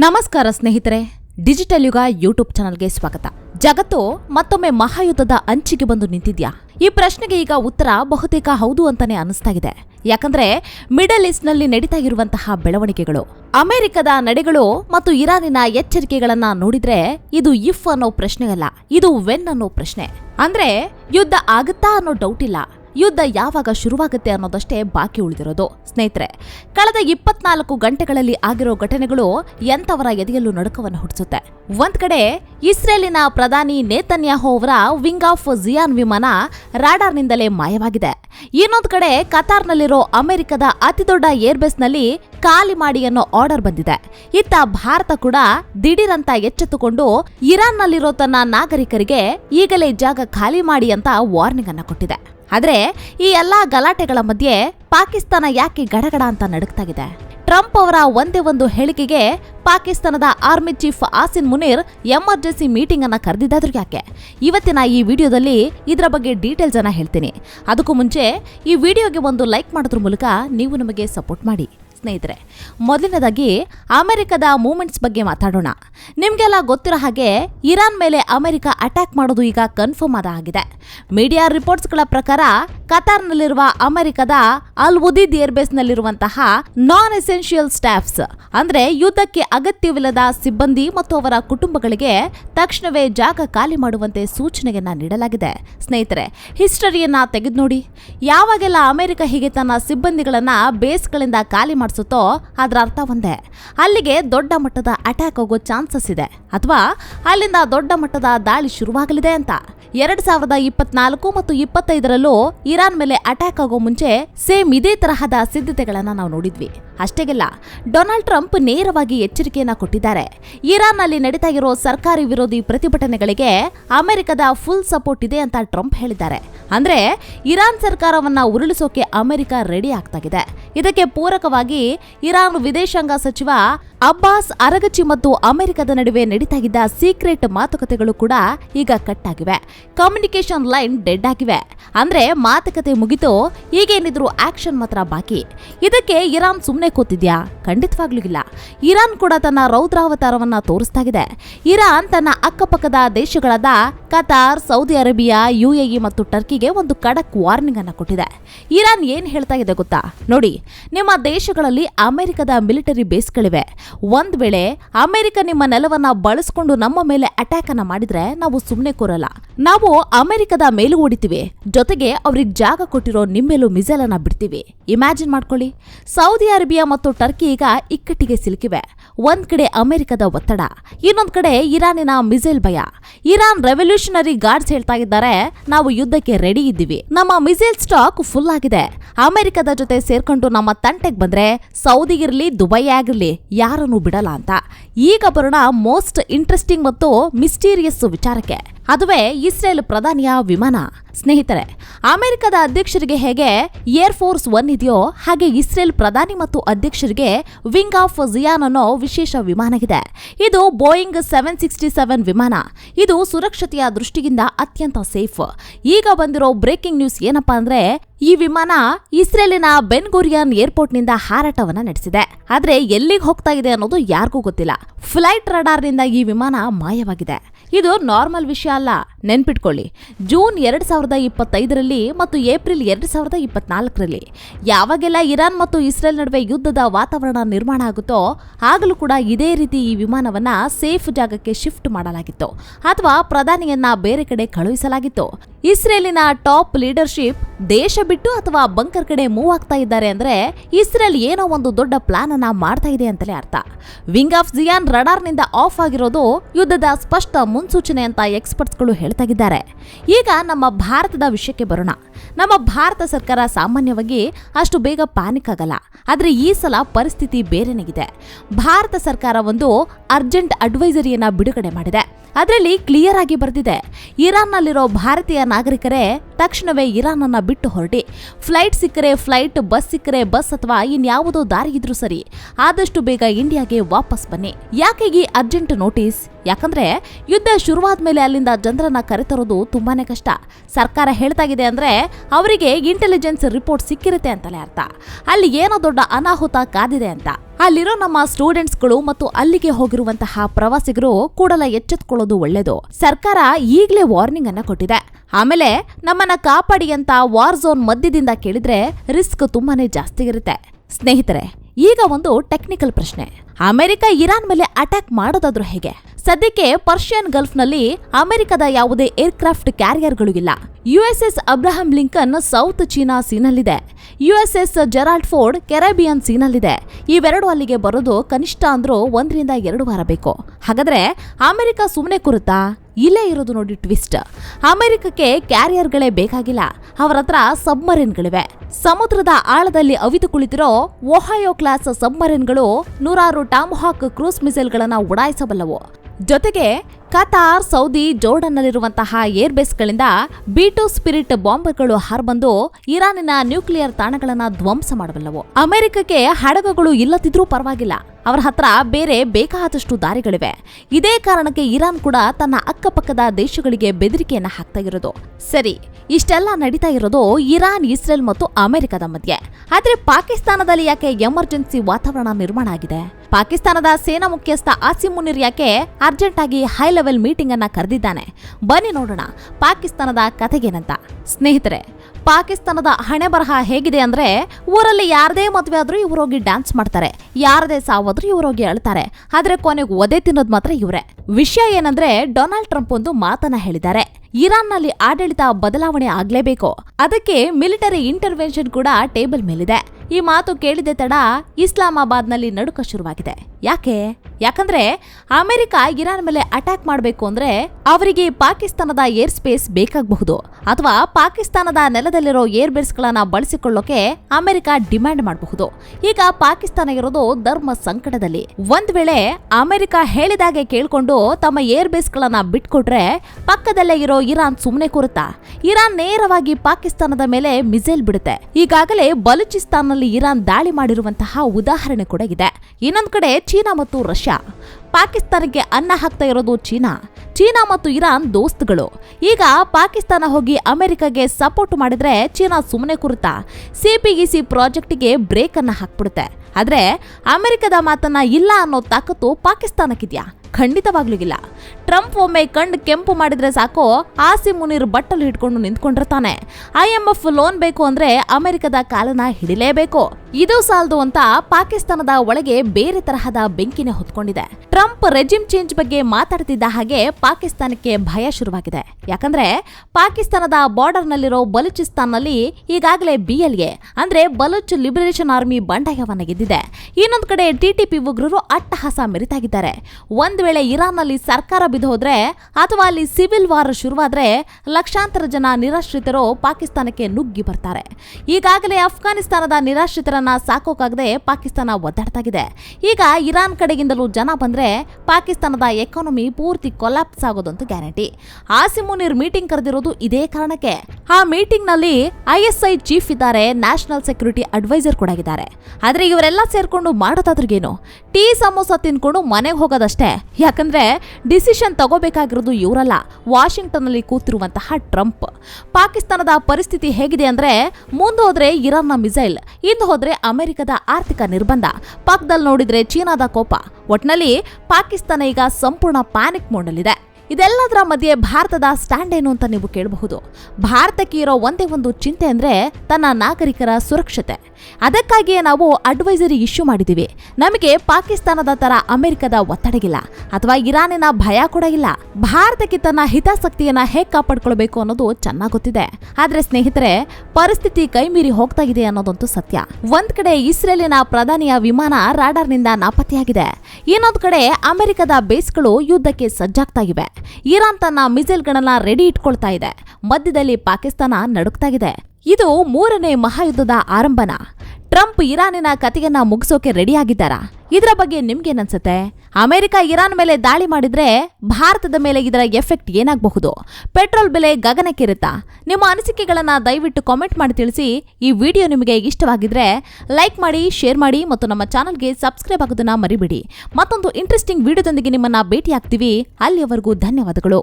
ನಮಸ್ಕಾರ ಸ್ನೇಹಿತರೆ, ಡಿಜಿಟಲ್ ಯುಗ ಯೂಟ್ಯೂಬ್ ಚಾನಲ್ಗೆ ಸ್ವಾಗತ. ಜಗತ್ತು ಮತ್ತೊಮ್ಮೆ ಮಹಾಯುದ್ಧದ ಅಂಚಿಗೆ ಬಂದು ನಿಂತಿದ್ಯಾ? ಈ ಪ್ರಶ್ನೆಗೆ ಈಗ ಉತ್ತರ ಬಹುತೇಕ ಹೌದು ಅಂತಾನೆ ಅನಿಸ್ತಾ ಇದೆ ಯಾಕಂದ್ರೆ ಮಿಡಲ್ ಈಸ್ಟ್ನಲ್ಲಿ ನಡೀತಾ ಇರುವಂತಹ ಬೆಳವಣಿಗೆಗಳು, ಅಮೆರಿಕದ ನಡೆಗಳು ಮತ್ತು ಇರಾನಿನ ಎಚ್ಚರಿಕೆಗಳನ್ನ ನೋಡಿದ್ರೆ ಇದು ಇಫ್ ಅನ್ನೋ ಪ್ರಶ್ನೆ ಅಲ್ಲ ಇದು ವೆನ್ ಅನ್ನೋ ಪ್ರಶ್ನೆ. ಅಂದ್ರೆ ಯುದ್ಧ ಆಗುತ್ತಾ ಅನ್ನೋ ಡೌಟ್ ಇಲ್ಲ. ಯುದ್ಧ ಯಾವಾಗ ಶುರುವಾಗುತ್ತೆ ಅನ್ನೋದಷ್ಟೇ ಬಾಕಿ ಉಳಿದಿರೋದು. ಸ್ನೇಹಿತರೆ, ಕಳೆದ ಇಪ್ಪತ್ನಾಲ್ಕು ಗಂಟೆಗಳಲ್ಲಿ ಆಗಿರೋ ಘಟನೆಗಳು ಎಂಥವರ ಎದೆಯಲ್ಲೂ ನಡುಕವನ್ನು ಹುಟ್ಟಿಸುತ್ತೆ. ಒಂದ್ ಕಡೆ ಇಸ್ರೇಲಿನ ಪ್ರಧಾನಿ ನೇತನ್ಯಾಹೋ ಅವರ ವಿಂಗ್ ಆಫ್ ಜಿಯಾನ್ ವಿಮಾನ ರಾಡಾರ್ನಿಂದಲೇ ಮಾಯವಾಗಿದೆ. ಇನ್ನೊಂದ್ ಕಡೆ ಕತಾರ್ನಲ್ಲಿರೋ ಅಮೆರಿಕದ ಅತಿದೊಡ್ಡ ಏರ್ಬೇಸ್ನಲ್ಲಿ ಖಾಲಿ ಮಾಡಿ ಅನ್ನೋ ಆರ್ಡರ್ ಬಂದಿದೆ. ಇತ್ತ ಭಾರತ ಕೂಡ ದಿಢೀರಂತ ಎಚ್ಚೆತ್ತುಕೊಂಡು ಇರಾನ್ನಲ್ಲಿರೋ ತನ್ನ ನಾಗರಿಕರಿಗೆ ಈಗಲೇ ಜಾಗ ಖಾಲಿ ಮಾಡಿ ಅಂತ ವಾರ್ನಿಂಗ್ ಅನ್ನ ಕೊಟ್ಟಿದೆ. ಆದ್ರೆ ಈ ಎಲ್ಲಾ ಗಲಾಟೆಗಳ ಮಧ್ಯೆ ಪಾಕಿಸ್ತಾನ ಯಾಕೆ ಗಡಗಡ ಅಂತ ನಡುಕ್ತಾಗಿದೆ ಟ್ರಂಪ್ ಅವರ ಒಂದೇ ಒಂದು ಹೇಳಿಕೆಗೆ ಪಾಕಿಸ್ತಾನದ army chief Asim Munir emergency meeting ಅನ್ನ ಕರೆದಿದ್ದಾದ್ರೂ ಯಾಕೆ? ಇವತ್ತಿನ ಈ ವಿಡಿಯೋದಲ್ಲಿ ಇದರ ಬಗ್ಗೆ ಡೀಟೇಲ್ಸ್ ಅನ್ನ ಹೇಳ್ತೀನಿ. ಅದಕ್ಕೂ ಮುಂಚೆ ಈ ವಿಡಿಯೋಗೆ ಒಂದು ಲೈಕ್ ಮಾಡೋದ್ರ ಮೂಲಕ ನೀವು ನಮಗೆ ಸಪೋರ್ಟ್ ಮಾಡಿ. ಸ್ನೇಹಿತರೆ, ಮೊದಲನೇದಾಗಿ ಅಮೆರಿಕದ ಮೂಮೆಂಟ್ಸ್ ಬಗ್ಗೆ ಮಾತಾಡೋಣ. ನಿಮಗೆಲ್ಲ ಗೊತ್ತಿರೋ ಹಾಗೆ ಇರಾನ್ ಮೇಲೆ ಅಮೆರಿಕ ಅಟ್ಯಾಕ್ ಮಾಡೋದು ಈಗ ಕನ್ಫರ್ಮ್ ಆದ ಆಗಿದೆ ಮೀಡಿಯಾ ರಿಪೋರ್ಟ್ಸ್ಗಳ ಪ್ರಕಾರ ಕತಾರ್ನಲ್ಲಿರುವ ಅಮೆರಿಕದ ಅಲ್ ಉದೀದ್ ಏರ್ಬೇಸ್ನಲ್ಲಿರುವಂತಹ ನಾನ್ ಎಸೆನ್ಷಿಯಲ್ ಸ್ಟಾಫ್ಸ್ ಅಂದ್ರೆ ಯುದ್ಧಕ್ಕೆ ಅಗತ್ಯವಿಲ್ಲದ ಸಿಬ್ಬಂದಿ ಮತ್ತು ಅವರ ಕುಟುಂಬಗಳಿಗೆ ತಕ್ಷಣವೇ ಜಾಗ ಖಾಲಿ ಮಾಡುವಂತೆ ಸೂಚನೆಯನ್ನ ನೀಡಲಾಗಿದೆ. ಸ್ನೇಹಿತರೆ, ಹಿಸ್ಟರಿಯನ್ನ ತೆಗೆದು ನೋಡಿ ಯಾವಾಗೆಲ್ಲ ಅಮೆರಿಕ ಹೀಗೆ ತನ್ನ ಸಿಬ್ಬಂದಿಗಳನ್ನ ಬೇಸ್ಗಳಿಂದ ಖಾಲಿ ಮಾಡಿಸುತ್ತೋ ಅದರ ಅರ್ಥ ಒಂದೇ. ಅಲ್ಲಿಗೆ ದೊಡ್ಡ ಮಟ್ಟದ ಅಟ್ಯಾಕ್ ಹೋಗೋ ಚಾನ್ಸಸ್ ಇದೆ. ಅಥವಾ ಅಲ್ಲಿಂದ ದೊಡ್ಡ ಮಟ್ಟದ ದಾಳಿ ಶುರುವಾಗಲಿದೆ ಅಂತ. ಎರಡು ಸಾವಿರದ ಇಪ್ಪತ್ನಾಲ್ಕು ಮತ್ತು ಇಪ್ಪತ್ತೈದರಲ್ಲೂ ಇರಾನ್ ಮೇಲೆ ಅಟ್ಯಾಕ್ ಆಗೋ ಮುಂಚೆ ಸೇಮ್ ಇದೇ ತರಹದ ಸಿದ್ಧತೆಗಳನ್ನ ನಾವು ನೋಡಿದ್ವಿ. ಅಷ್ಟೇಗೆಲ್ಲ, ಡೊನಾಲ್ಡ್ ಟ್ರಂಪ್ ನೇರವಾಗಿ ಎಚ್ಚರಿಕೆಯನ್ನ ಕೊಟ್ಟಿದ್ದಾರೆ. ಇರಾನ್ನಲ್ಲಿ ನಡೀತಾ ಇರೋ ಸರ್ಕಾರಿ ವಿರೋಧಿ ಪ್ರತಿಭಟನೆಗಳಿಗೆ ಅಮೆರಿಕದ ಫುಲ್ ಸಪೋರ್ಟ್ ಇದೆ ಅಂತ ಟ್ರಂಪ್ ಹೇಳಿದ್ದಾರೆ. ಅಂದ್ರೆ ಇರಾನ್ ಸರ್ಕಾರವನ್ನ ಉರುಳಿಸೋಕೆ ಅಮೆರಿಕ ರೆಡಿ ಆಗ್ತಾಗಿದೆ. ಇದಕ್ಕೆ ಪೂರಕವಾಗಿ ಇರಾನ್ ವಿದೇಶಾಂಗ ಸಚಿವ ಅಬ್ಬಾಸ್ ಅರಗಚಿ ಮತ್ತು ಅಮೆರಿಕದ ನಡುವೆ ನಡೀತಾ ಸೀಕ್ರೆಟ್ ಮಾತುಕತೆಗಳು ಕೂಡ ಈಗ ಕಟ್ ಆಗಿವೆ ಕಮ್ಯುನಿಕೇಶನ್ ಲೈನ್ ಡೆಡ್ ಆಗಿವೆ. ಅಂದ್ರೆ ಮಾತುಕತೆ ಮುಗಿತು ಈಗೇನಿದ್ರು ಆಕ್ಷನ್ ಮಾತ್ರ ಬಾಕಿ. ಇದಕ್ಕೆ ಇರಾನ್ ಸುಮ್ಮನೆ ಕೂತಿದ್ಯಾ? ಖಂಡಿತವಾಗ್ಲೂ ಇಲ್ಲ. ಇರಾನ್ ಕೂಡ ತನ್ನ ರೌದ್ರಾವತಾರವನ್ನ ತೋರಿಸ್ತಾ ಇದೆ ಇರಾನ್ ತನ್ನ ಅಕ್ಕಪಕ್ಕದ ದೇಶಗಳಾದ ಕತಾರ್, ಸೌದಿ ಅರೇಬಿಯಾ, ಯುಎಇ ಮತ್ತು ಟರ್ಕಿಗೆ ಒಂದು ಕಡಕ್ ವಾರ್ನಿಂಗ್ ಅನ್ನ ಕೊಟ್ಟಿದೆ. ಇರಾನ್ ಏನ್ ಹೇಳ್ತಾ ಇದೆ ಗೊತ್ತಾ? ನೋಡಿ, ನಿಮ್ಮ ದೇಶಗಳಲ್ಲಿ ಅಮೆರಿಕದ ಮಿಲಿಟರಿ ಬೇಸ್ಗಳಿವೆ. ಒಂದ್ ವೇಳೆ ಅಮೆರಿಕ ನಿಮ್ಮ ನೆಲವನ್ನ ಬಳಸ್ಕೊಂಡು ನಮ್ಮ ಮೇಲೆ ಅಟ್ಯಾಕ್ ಅನ್ನ ಮಾಡಿದ್ರೆ ನಾವು ಸುಮ್ಮನೆ ಕೂರಲ್ಲ. ನಾವು ಅಮೆರಿಕದ ಮೇಲೂ ಹೊಡಿತೀವಿ ಜೊತೆಗೆ ಅವ್ರಿಗೆ ಜಾಗ ಕೊಟ್ಟಿರೋ ನಿಮ್ಮೇಲೂ ಮಿಸೈಲ್ ಅನ್ನ ಬಿಡ್ತೀವಿ. ಇಮ್ಯಾಜಿನ್ ಮಾಡ್ಕೊಳ್ಳಿ. ಸೌದಿ ಅರೇಬಿಯಾ ಮತ್ತು ಟರ್ಕಿ ಈಗ ಇಕ್ಕಟ್ಟಿಗೆ ಸಿಲುಕಿವೆ. ಒಂದ್ ಕಡೆ ಅಮೆರಿಕದ ಒತ್ತಡ, ಇನ್ನೊಂದ್ ಕಡೆ ಇರಾನಿನ ಮಿಸೈಲ್ ಭಯ. ಇರಾನ್ ರೆವಲ್ಯೂಷನರಿ ಗಾರ್ಡ್ಸ್ ಹೇಳ್ತಾ ಇದ್ದಾರೆ, ನಾವು ಯುದ್ಧಕ್ಕೆ ರೆಡಿ ಇದ್ದೀವಿ. ನಮ್ಮ ಮಿಸೈಲ್ ಸ್ಟಾಕ್ ಫುಲ್ ಆಗಿದೆ. ಅಮೆರಿಕದ ಜೊತೆ ಸೇರ್ಕೊಂಡು ನಮ್ಮ ತಂಟೆಗೆ ಬಂದ್ರೆ ಸೌದಿ ಇರ್ಲಿ, ದುಬೈ ಆಗಿರ್ಲಿ, ಯಾರನ್ನು ಬಿಡಲ್ಲ ಅಂತ. ಈಗ ಬರೋಣ ಮೋಸ್ಟ್ ಇಂಟ್ರೆಸ್ಟಿಂಗ್ ಮತ್ತು ಮಿಸ್ಟೀರಿಯಸ್ ವಿಚಾರಕ್ಕೆ. ಅದುವೇ ಇಸ್ರೇಲ್ ಪ್ರಧಾನಿಯ ವಿಮಾನ. ಸ್ನೇಹಿತರೆ, ಅಮೆರಿಕದ ಅಧ್ಯಕ್ಷರಿಗೆ ಹೇಗೆ ಏರ್ ಫೋರ್ಸ್ ಒನ್ ಇದೆಯೋ ಹಾಗೆ ಇಸ್ರೇಲ್ ಪ್ರಧಾನಿ ಮತ್ತು ಅಧ್ಯಕ್ಷರಿಗೆ ವಿಂಗ್ ಆಫ್ ಜಿಯಾನ್ ಅನ್ನೋ ವಿಶೇಷ ವಿಮಾನ ಇದೆ ಇದು ಬೋಯಿಂಗ್ ಸೆವೆನ್ ಸಿಕ್ಸ್ಟಿ ಸೆವೆನ್ ವಿಮಾನ. ಇದು ಸುರಕ್ಷತೆಯ ದೃಷ್ಟಿಯಿಂದ ಅತ್ಯಂತ ಸೇಫ್ ಈಗ ಬಂದಿರೋ ಬ್ರೇಕಿಂಗ್ ನ್ಯೂಸ್ ಏನಪ್ಪಾ ಅಂದ್ರೆ, ಈ ವಿಮಾನ ಇಸ್ರೇಲಿನ ಬೆನ್ ಏರ್ಪೋರ್ಟ್ ಏರ್ಪೋರ್ಟ್ನಿಂದ ಹಾರಾಟವನ್ನ ನಡೆಸಿದೆ. ಆದ್ರೆ ಎಲ್ಲಿಗೆ ಹೋಗ್ತಾ ಇದೆ ಅನ್ನೋದು ಯಾರಿಗೂ ಗೊತ್ತಿಲ್ಲ. ಫ್ಲೈಟ್ ರಡಾರ್ನಿಂದ ಈ ವಿಮಾನ ಮಾಯವಾಗಿದೆ. ಇದು ನಾರ್ಮಲ್ ವಿಷಯ ಅಲ್ಲ. ನೆನ್ಪಿಟ್ಕೊಳ್ಳಿ. ಜೂನ್ ಎರಡು ಸಾವಿರದ ಇಪ್ಪತ್ತೈದರಲ್ಲಿ ಮತ್ತು ಏಪ್ರಿಲ್ ಎರಡು ಸಾವಿರದ ಇಪ್ಪತ್ನಾಲ್ಕರಲ್ಲಿ ಯಾವಾಗೆಲ್ಲ ಇರಾನ್ ಮತ್ತು ಇಸ್ರೇಲ್ ನಡುವೆ ಯುದ್ಧದ ವಾತಾವರಣ ನಿರ್ಮಾಣ ಆಗುತ್ತೋ ಆಗಲೂ ಕೂಡ ಇದೇ ರೀತಿ ಈ ವಿಮಾನವನ್ನು ಸೇಫ್ ಜಾಗಕ್ಕೆ ಶಿಫ್ಟ್ ಮಾಡಲಾಗಿತ್ತು ಅಥವಾ ಪ್ರಧಾನಿಯನ್ನ ಬೇರೆ ಕಡೆ ಕಳುಹಿಸಲಾಗಿತ್ತು. ಇಸ್ರೇಲಿನ ಟಾಪ್ ಲೀಡರ್ಶಿಪ್ ದೇಶ ಬಿಟ್ಟು ಅಥವಾ ಬಂಕರ್ ಕಡೆ ಮೂವ್ ಆಗ್ತಾ ಇದ್ದಾರೆ ಅಂದ್ರೆ ಇಸ್ರೇಲ್ ಏನೋ ಒಂದು ದೊಡ್ಡ ಪ್ಲಾನ್ ಅನ್ನ ಮಾಡ್ತಾ ಇದೆ ಅಂತಲೇ ಅರ್ಥ. ವಿಂಗ್ ಆಫ್ ಜಿಯಾನ್ ರಡಾರ್ನಿಂದ ಆಫ್ ಆಗಿರೋದು ಯುದ್ಧದ ಸ್ಪಷ್ಟ ಮುನ್ಸೂಚನೆ ಅಂತ ಎಕ್ಸ್ಪರ್ಟ್ಸ್ಗಳು ಹೇಳ್ತಾ ಇದ್ದಾರೆ ಈಗ ನಮ್ಮ ಭಾರತದ ವಿಷಯಕ್ಕೆ ಬರೋಣ. ನಮ್ಮ ಭಾರತ ಸರ್ಕಾರ ಸಾಮಾನ್ಯವಾಗಿ ಅಷ್ಟು ಬೇಗ ಪ್ಯಾನಿಕ್ ಆಗಲ್ಲ. ಆದರೆ ಈ ಸಲ ಪರಿಸ್ಥಿತಿ ಬೇರೆನಾಗಿದೆ ಭಾರತ ಸರ್ಕಾರ ಒಂದು ಅರ್ಜೆಂಟ್ ಅಡ್ವೈಸರಿಯನ್ನು ಬಿಡುಗಡೆ ಮಾಡಿದೆ. ಅದರಲ್ಲಿ ಕ್ಲಿಯರ್ ಆಗಿ ಬರೆದಿದೆ. ಇರಾನ್ನಲ್ಲಿರೋ ಭಾರತೀಯ ನಾಗರಿಕರೇ ತಕ್ಷಣವೇ ಇರಾನ್ ಅನ್ನ ಬಿಟ್ಟು ಹೊರಡಿ. ಫ್ಲೈಟ್ ಸಿಕ್ಕರೆ ಫ್ಲೈಟ್ ಬಸ್ ಸಿಕ್ಕರೆ ಬಸ್ ಅಥವಾ ಇನ್ಯಾವುದೋ ದಾರಿ ಇದ್ರೂ ಸರಿ. ಆದಷ್ಟು ಬೇಗ ಇಂಡಿಯಾಗೆ ವಾಪಸ್ ಬನ್ನಿ. ಯಾಕೆ ಈ ಅರ್ಜೆಂಟ್ ನೋಟಿಸ್ ಯಾಕಂದ್ರೆ ಯುದ್ಧ ಶುರುವಾದ ಮೇಲೆ ಅಲ್ಲಿಂದ ಜನರನ್ನ ಕರೆತರೋದು ತುಂಬಾನೇ ಕಷ್ಟ. ಸರ್ಕಾರ ಹೇಳ್ತಾಗಿದೆ ಅಂದ್ರೆ ಅವರಿಗೆ ಇಂಟೆಲಿಜೆನ್ಸ್ ರಿಪೋರ್ಟ್ ಸಿಕ್ಕಿರುತ್ತೆ ಅಂತಲೇ ಅರ್ಥ. ಅಲ್ಲಿ ಏನೋ ದೊಡ್ಡ ಅನಾಹುತ ಕಾದಿದೆ ಅಂತ. ಅಲ್ಲಿರೋ ನಮ್ಮ ಸ್ಟೂಡೆಂಟ್ಸ್ಗಳು ಮತ್ತು ಅಲ್ಲಿಗೆ ಹೋಗಿರುವಂತಹ ಪ್ರವಾಸಿಗರು ಕೂಡಲ ಎಚ್ಚೆತ್ಕೊಳ್ಳೋದು ಒಳ್ಳೇದು. ಸರ್ಕಾರ ಈಗಲೇ ವಾರ್ನಿಂಗ್ ಅನ್ನ ಕೊಟ್ಟಿದೆ. ಆಮೇಲೆ ನಮ್ಮನ್ನ ಕಾಪಾಡಿ ಅಂತ ವಾರ್ ಝೋನ್ ಮಧ್ಯದಿಂದ ಕೇಳಿದ್ರೆ ರಿಸ್ಕ್ ತುಂಬಾನೇ ಜಾಸ್ತಿ ಇರುತ್ತೆ. ಸ್ನೇಹಿತರೆ ಈಗ ಒಂದು ಟೆಕ್ನಿಕಲ್ ಪ್ರಶ್ನೆ. ಅಮೆರಿಕ ಇರಾನ್ ಮೇಲೆ ಅಟ್ಯಾಕ್ ಮಾಡೋದಾದ್ರೂ ಹೇಗೆ? ಸದ್ಯಕ್ಕೆ ಪರ್ಷಿಯನ್ ಗಲ್ಫ್ನಲ್ಲಿ ಅಮೆರಿಕದ ಯಾವುದೇ ಏರ್ಕ್ರಾಫ್ಟ್ ಕ್ಯಾರಿಯರ್ಗಳು ಇಲ್ಲ. USS Abraham Lincoln South China ಸೀನಲ್ಲಿದೆ USS Gerald Ford Caribbean ಸೀನಲ್ಲಿದೆ ಇವೆರಡು ಅಲ್ಲಿಗೆ ಬರೋದು ಕನಿಷ್ಠ ಅಂದ್ರೂ ಒಂದರಿಂದ ಎರಡು ವಾರ ಬೇಕು. ಹಾಗಾದ್ರೆ ಅಮೆರಿಕ ಸುಮ್ಮನೆ ಕುರುತಾ ಇಲ್ಲೇ ಇರೋದು ನೋಡಿ ಟ್ವಿಸ್ಟ್ ಅಮೆರಿಕಕ್ಕೆ ಕ್ಯಾರಿಯರ್ಗಳೇ ಬೇಕಾಗಿಲ್ಲ. ಅವರ ಹತ್ರ ಸಬ್ಮರೀನ್ಗಳಿವೆ. ಸಮುದ್ರದ ಆಳದಲ್ಲಿ ಅವಿತು ಕುಳಿತಿರೋ ಒಹಾಯೋ ಕ್ಲಾಸ್ ಸಬ್ಮರೀನ್ಗಳು ನೂರಾರು ಟಾಮ್ಹಾಕ್ ಕ್ರೂಸ್ ಮಿಸೈಲ್ಗಳನ್ನ ಉಡಾಯಿಸಬಲ್ಲವು. ಜೊತೆಗೆ ಕತಾರ್, ಸೌದಿ, ಜೋರ್ಡನ್ನಲ್ಲಿರುವಂತಹ ಏರ್ಬೇಸ್ಗಳಿಂದ ಬಿ ಟು ಸ್ಪಿರಿಟ್ ಬಾಂಬರ್ಗಳು ಹಾರ್ಬಂದು ಇರಾನಿನ ನ್ಯೂಕ್ಲಿಯರ್ ತಾಣಗಳನ್ನು ಧ್ವಂಸ ಮಾಡಬಲ್ಲವು. ಅಮೆರಿಕಕ್ಕೆ ಹಡಗುಗಳು ಇಲ್ಲದಿದ್ರೂ ಪರವಾಗಿಲ್ಲ. ಅವರ ಹತ್ರ ಬೇರೆ ಬೇಕಾದಷ್ಟು ದಾರಿಗಳಿವೆ. ಇದೇ ಕಾರಣಕ್ಕೆ ಇರಾನ್ ಕೂಡ ತನ್ನ ಅಕ್ಕಪಕ್ಕದ ದೇಶಗಳಿಗೆ ಬೆದರಿಕೆಯನ್ನು ಹಾಕ್ತಾ ಇರೋದು. ಸರಿ, ಇಷ್ಟೆಲ್ಲ ನಡೀತಾ ಇರೋದು ಇರಾನ್, ಇಸ್ರೇಲ್ ಮತ್ತು ಅಮೆರಿಕದ ಮಧ್ಯೆ. ಆದರೆ ಪಾಕಿಸ್ತಾನದಲ್ಲಿ ಯಾಕೆ ಎಮರ್ಜೆನ್ಸಿ ವಾತಾವರಣ ನಿರ್ಮಾಣ ಆಗಿದೆ? ಪಾಕಿಸ್ತಾನದ ಸೇನಾ ಮುಖ್ಯಸ್ಥ ಆಸಿಮ್ ಮುನಿರ್ ಯಾಕೆ ಅರ್ಜೆಂಟ್ ಆಗಿ ಹೈ ಲೆವೆಲ್ ಮೀಟಿಂಗ್ ಅನ್ನ ಕರೆದಿದ್ದಾನೆ? ಬನ್ನಿ ನೋಡೋಣ ಪಾಕಿಸ್ತಾನದ ಕಥೆಗೇನಂತ. ಸ್ನೇಹಿತರೆ, ಪಾಕಿಸ್ತಾನದ ಹಣೆ ಬರಹ ಹೇಗಿದೆ ಅಂದ್ರೆ ಊರಲ್ಲಿ ಯಾರದೇ ಮದುವೆ ಆದ್ರೂ ಇವರೋಗಿ ಡ್ಯಾನ್ಸ್ ಮಾಡ್ತಾರೆ. ಯಾರದೇ ಸಾವಾದ್ರೂ ಇವರೋಗಿ ಅಳ್ತಾರೆ. ಆದ್ರೆ ಕೊನೆಗೆ ಒದೆ ತಿನ್ನೋದು ಮಾತ್ರ ಇವರೇ. ವಿಷಯ ಏನಂದ್ರೆ ಡೊನಾಲ್ಡ್ ಟ್ರಂಪ್ ಒಂದು ಮಾತನ್ನ ಹೇಳಿದ್ದಾರೆ. ಇರಾನ್ನಲ್ಲಿ ಆಡಳಿತ ಬದಲಾವಣೆ ಆಗ್ಲೇಬೇಕು. ಅದಕ್ಕೆ ಮಿಲಿಟರಿ ಇಂಟರ್ವೆನ್ಷನ್ ಕೂಡ ಟೇಬಲ್ ಮೇಲಿದೆ. ಈ ಮಾತು ಕೇಳಿದ ತಡ ಇಸ್ಲಾಮಾಬಾದ್ನಲ್ಲಿ ನಡುಕ ಶುರುವಾಗಿದೆ. ಯಾಕೆ? ಯಾಕಂದ್ರೆ ಅಮೆರಿಕ ಇರಾನ್ ಮೇಲೆ ಅಟ್ಯಾಕ್ ಮಾಡಬೇಕು ಅಂದ್ರೆ ಅವರಿಗೆ ಪಾಕಿಸ್ತಾನದ ಏರ್ ಸ್ಪೇಸ್ ಬೇಕಾಗಬಹುದು ಅಥವಾ ಪಾಕಿಸ್ತಾನದ ನೆಲದಲ್ಲಿರೋ ಏರ್ ಬೇಸ್ಗಳನ್ನ ಬಳಸಿಕೊಳ್ಳೋಕೆ ಅಮೆರಿಕ ಡಿಮ್ಯಾಂಡ್ ಮಾಡಬಹುದು. ಈಗ ಪಾಕಿಸ್ತಾನ ಇರೋದು ಧರ್ಮ ಸಂಕಟದಲ್ಲಿ. ಒಂದ್ ವೇಳೆ ಅಮೆರಿಕ ಹೇಳಿದಾಗೆ ಕೇಳ್ಕೊಂಡು ತಮ್ಮ ಏರ್ ಬೇಸ್ಗಳನ್ನ ಬಿಟ್ಕೊಟ್ರೆ ಪಕ್ಕದಲ್ಲೇ ಇರೋ ಇರಾನ್ ಸುಮ್ಮನೆ ಕೂರುತ್ತಾ? ಇರಾನ್ ನೇರವಾಗಿ ಪಾಕಿಸ್ತಾನದ ಮೇಲೆ ಮಿಸೈಲ್ ಬಿಡುತ್ತೆ. ಈಗಾಗಲೇ ಬಲೂಚಿಸ್ತಾನ್ನಲ್ಲಿ ಇರಾನ್ ದಾಳಿ ಮಾಡಿರುವಂತಹ ಉದಾಹರಣೆ ಕೂಡ ಇದೆ. ಇನ್ನೊಂದು ಕಡೆ ಚೀನಾ ಮತ್ತು ರಷ್ಯಾ. ಪಾಕಿಸ್ತಾನಕ್ಕೆ ಅನ್ನ ಹಾಕ್ತಾ ಇರೋದು ಚೀನಾ. ಚೀನಾ ಮತ್ತು ಇರಾನ್ ದೋಸ್ತ್ಗಳು. ಈಗ ಪಾಕಿಸ್ತಾನ ಹೋಗಿ ಅಮೆರಿಕಗೆ ಸಪೋರ್ಟ್ ಮಾಡಿದ್ರೆ ಚೀನಾ ಸುಮ್ಮನೆ ಕುರಿತ. ಸಿಪಿಇಸಿ ಪ್ರಾಜೆಕ್ಟ್ಗೆ ಬ್ರೇಕ್ ಅನ್ನ ಹಾಕ್ಬಿಡುತ್ತೆ. ಆದ್ರೆ ಅಮೆರಿಕದ ಮಾತನ್ನ ಇಲ್ಲ ಅನ್ನೋ ತಾಕತ್ತು ಪಾಕಿಸ್ತಾನಕ್ಕಿದ್ಯಾ? ಖಂಡಿತವಾಗ್ಲೂ ಇಲ್ಲ. ಟ್ರಂಪ್ ಒಮ್ಮೆ ಕಂಡು ಕೆಂಪು ಮಾಡಿದ್ರೆ ಸಾಕು, ಆಸಿ ಮುನೀರ್ ಬಟ್ಟಲು ಹಿಡ್ಕೊಂಡು ನಿಂತ್ಕೊಂಡಿರ್ತಾನೆ. ಐ ಎಂ ಎಫ್ ಲೋನ್ ಬೇಕು ಅಂದ್ರೆ ಅಮೆರಿಕದ ಕಾಲನ ಹಿಡಿಲೇಬೇಕು. ಇದು ಸಾಲದು ಅಂತ ಪಾಕಿಸ್ತಾನದ ಒಳಗೆ ಬೇರೆ ತರಹದ ಬೆಂಕಿನೇ ಹೊತ್ಕೊಂಡಿದೆ. ಟ್ರಂಪ್ ರೆಜಿಮ್ ಚೇಂಜ್ ಬಗ್ಗೆ ಮಾತಾಡ್ತಿದ್ದ ಹಾಗೆ ಪಾಕಿಸ್ತಾನಕ್ಕೆ ಭಯ ಶುರುವಾಗಿದೆ. ಯಾಕಂದ್ರೆ ಪಾಕಿಸ್ತಾನದ ಬಾರ್ಡರ್ನಲ್ಲಿರೋ ಬಲೂಚಿಸ್ತಾನ್ನಲ್ಲಿ ಈಗಾಗಲೇ ಬಿಎಲ್ಎ ಅಂದ್ರೆ ಬಲೂಚ್ ಲಿಬರೇಷನ್ ಆರ್ಮಿ ಬಂಡಾಯವನ್ನ ಗೆದ್ದಿದೆ. ಇನ್ನೊಂದು ಕಡೆ ಟಿಟಿಪಿ ಉಗ್ರರು ಅಟ್ಟಹಾಸ ಮೆರಿತಾಗಿದ್ದಾರೆ. ಒಂದ್ ವೇಳೆ ಇರಾನ್ನಲ್ಲಿ ಸರ್ಕಾರ ಬಿದ್ದೋದ್ರೆ ಅಥವಾ ಅಲ್ಲಿ ಸಿವಿಲ್ ವಾರ್ ಶುರುವಾದ್ರೆ ಲಕ್ಷಾಂತರ ಜನ ನಿರಾಶ್ರಿತರು ಪಾಕಿಸ್ತಾನಕ್ಕೆ ನುಗ್ಗಿ ಬರ್ತಾರೆ. ಈಗಾಗಲೇ ಅಫ್ಘಾನಿಸ್ತಾನದ ನಿರಾಶ್ರಿತರನ್ನ ಸಾಕೋಕಾಗದೆ ಪಾಕಿಸ್ತಾನ ಒದ್ದಾಡ್ತಾಗಿದೆ. ಈಗ ಇರಾನ್ ಕಡೆಗಿಂದಲೂ ಜನ ಬಂದ್ರೆ ಪಾಕಿಸ್ತಾನದ ಎಕಾನಮಿ ಪೂರ್ತಿ ಕೊಲಾಪ್ಸ್ ಆಗೋದಂತೂ ಗ್ಯಾರಂಟಿ ಆಸಿಮುನಿರ್ ಮೀಟಿಂಗ್ ಕರೆದಿರೋದು ಇದೇ ಕಾರಣಕ್ಕೆ. ಆ ಮೀಟಿಂಗ್ನಲ್ಲಿ ಐಎಸ್ಐ ಚೀಫ್ ಇದ್ದಾರೆ ನ್ಯಾಷನಲ್ ಸೆಕ್ಯೂರಿಟಿ ಅಡ್ವೈಸರ್ ಕೂಡ ಇದ್ದಾರೆ ಆದ್ರೆ ಇವರೆಲ್ಲ ಸೇರ್ಕೊಂಡು ಮಾಡೋದಾದ್ರಿಗೇನು? ಟೀ ಸಮೋಸ ತಿನ್ಕೊಂಡು ಮನೆಗೆ ಹೋಗೋದಷ್ಟೇ. ಯಾಕಂದ್ರೆ ಡಿಸಿಷನ್ ತಗೋಬೇಕಾಗಿರೋದು ಇವರಲ್ಲ ವಾಷಿಂಗ್ಟನ್ ಅಲ್ಲಿ ಕೂತಿರುವಂತಹ ಟ್ರಂಪ್. ಪಾಕಿಸ್ತಾನದ ಪರಿಸ್ಥಿತಿ ಹೇಗಿದೆ ಅಂದ್ರೆ ಮುಂದೋದ್ರೆ ಇರಾನ್ನ ಮಿಸೈಲ್ ಇಂದು ಹೋದ್ರೆ ಅಮೆರಿಕದ ಆರ್ಥಿಕ ನಿರ್ಬಂಧ. ಪಕ್ಕದಲ್ಲಿ ನೋಡಿದ್ರೆ ಚೀನಾದ ಕೋಪ. ಒಟ್ನಲ್ಲಿ ಪಾಕಿಸ್ತಾನ ಈಗ ಸಂಪೂರ್ಣ ಪ್ಯಾನಿಕ್ ಮೋಡಲ್ಲಿದೆ ಇದೆಲ್ಲದರ ಮಧ್ಯೆ ಭಾರತದ ಸ್ಟ್ಯಾಂಡ್ ಏನು ಅಂತ ನೀವು ಕೇಳಬಹುದು. ಭಾರತಕ್ಕೆ ಇರೋ ಒಂದೇ ಒಂದು ಚಿಂತೆ ಅಂದ್ರೆ ತನ್ನ ನಾಗರಿಕರ ಸುರಕ್ಷತೆ. ಅದಕ್ಕಾಗಿಯೇ ನಾವು ಅಡ್ವೈಸರಿ ಇಶ್ಯೂ ಮಾಡಿದ್ದೀವಿ. ನಮಗೆ ಪಾಕಿಸ್ತಾನದ ತರ ಅಮೆರಿಕದ ಒತ್ತಡಗಿಲ್ಲ. ಅಥವಾ ಇರಾನಿನ ಭಯ ಕೂಡ ಇಲ್ಲ. ಭಾರತಕ್ಕೆ ತನ್ನ ಹಿತಾಸಕ್ತಿಯನ್ನ ಹೇಗೆ ಕಾಪಾಡ್ಕೊಳ್ಬೇಕು ಅನ್ನೋದು ಚೆನ್ನಾಗಿ ಗೊತ್ತಿದೆ ಆದರೆ ಸ್ನೇಹಿತರೆ, ಪರಿಸ್ಥಿತಿ ಕೈಮೀರಿ ಹೋಗ್ತಾ ಇದೆ ಅನ್ನೋದಂತೂ ಸತ್ಯ. ಒಂದ್ ಕಡೆ ಇಸ್ರೇಲಿನ ಪ್ರಧಾನಿಯ ವಿಮಾನ ರಾಡಾರ್ನಿಂದ ನಾಪತ್ತೆಯಾಗಿದೆ. ಇನ್ನೊಂದು ಕಡೆ ಅಮೆರಿಕದ ಬೇಸ್ಗಳು ಯುದ್ಧಕ್ಕೆ ಸಜ್ಜಾಗ್ತಾ ಇವೆ. ಇರಾನ್ ತನ್ನ ಮಿಸೈಲ್ಗಳನ್ನ ರೆಡಿ ಇಟ್ಕೊಳ್ತಾ ಇದೆ. ಮಧ್ಯದಲ್ಲಿ ಪಾಕಿಸ್ತಾನ ನಡುಕ್ತಾ ಇದೆ ಮೂರನೇ ಮಹಾಯುದ್ಧದ ಆರಂಭನ. ಟ್ರಂಪ್ ಇರಾನಿನ ಕತೆಯನ್ನ ಮುಗಿಸೋಕೆ ರೆಡಿಯಾಗಿದ್ದಾರಾ? ಇದರ ಬಗ್ಗೆ ನಿಮ್ಗೇನನ್ಸುತ್ತೆ? ಅಮೆರಿಕ ಇರಾನ್ ಮೇಲೆ ದಾಳಿ ಮಾಡಿದ್ರೆ ಭಾರತದ ಮೇಲೆ ಇದರ ಎಫೆಕ್ಟ್ ಏನಾಗಬಹುದು? ಪೆಟ್ರೋಲ್ ಬೆಲೆ ಗಗನಕ್ಕೇರುತ್ತಾ? ನಿಮ್ಮ ಅನಿಸಿಕೆಗಳನ್ನ ದಯವಿಟ್ಟು ಕಾಮೆಂಟ್ ಮಾಡಿ ತಿಳಿಸಿ. ಈ ವಿಡಿಯೋ ನಿಮಗೆ ಇಷ್ಟವಾಗಿದ್ರೆ ಲೈಕ್ ಮಾಡಿ, ಶೇರ್ ಮಾಡಿ ಮತ್ತು ನಮ್ಮ ಚಾನಲ್ಗೆ ಸಬ್ಸ್ಕ್ರೈಬ್ ಆಗೋದನ್ನ ಮರಿಬೇಡಿ. ಮತ್ತೊಂದು ಇಂಟ್ರೆಸ್ಟಿಂಗ್ ವಿಡಿಯೋದೊಂದಿಗೆ ನಿಮ್ಮನ್ನ ಭೇಟಿ ಆಗ್ತೀವಿ ಅಲ್ಲಿಯವರೆಗೂ ಧನ್ಯವಾದಗಳು.